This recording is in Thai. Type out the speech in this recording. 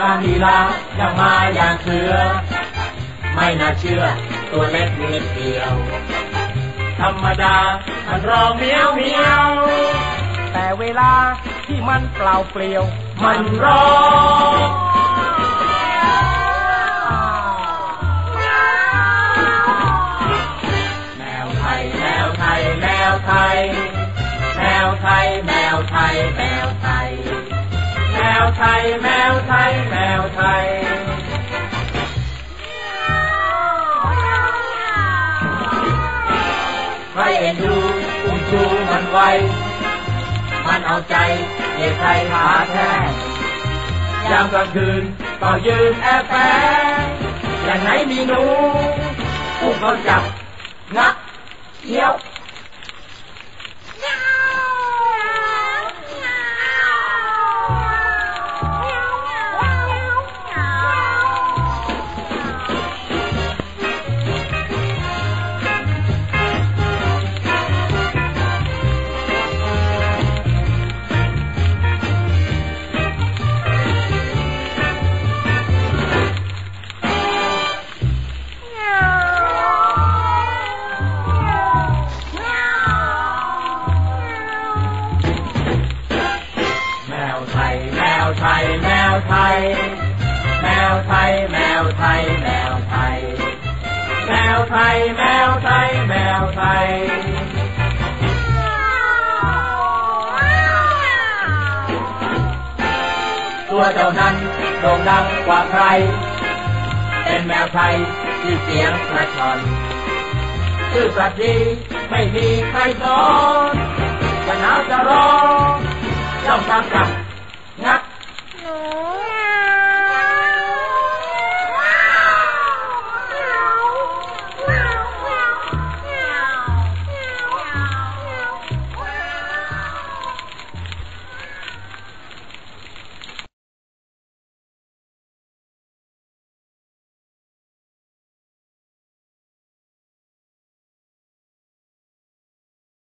ราลีลายังมาอย่างเสือ ไม่น่าเชื่อ ตัวเล็กนิดเดียว ธรรมดามันร้องเมียวเมียว แต่เวลาที่มันเปล่าเปลี่ยว มันร้องแมวไทยแมวไทยแมวไทยแมวไทยแมวไทยแมวไทย ไทยแมวไทยแมวไทยใครเอ็นดูอุ้มชูมันไว้ มันเอาใจเด็กไทยขาแท้ยามกลางคืนก็ยืนแอบแฝงอย่างไหนมีหนูอุ้มเขาจับงับเขี้ยว แมวไทย แมวไทย แมวไทย แมวไทย แมวไทย แมวไทย แมวไทย แมวไทยตัวเจ้านั้นโด่งดังกว่าใคร เป็นแมวไทยที่เสียงกระชอนซื่อสัตย์ดีไม่มีใครสอนจะหนาวจะร้อนต้องทำกับ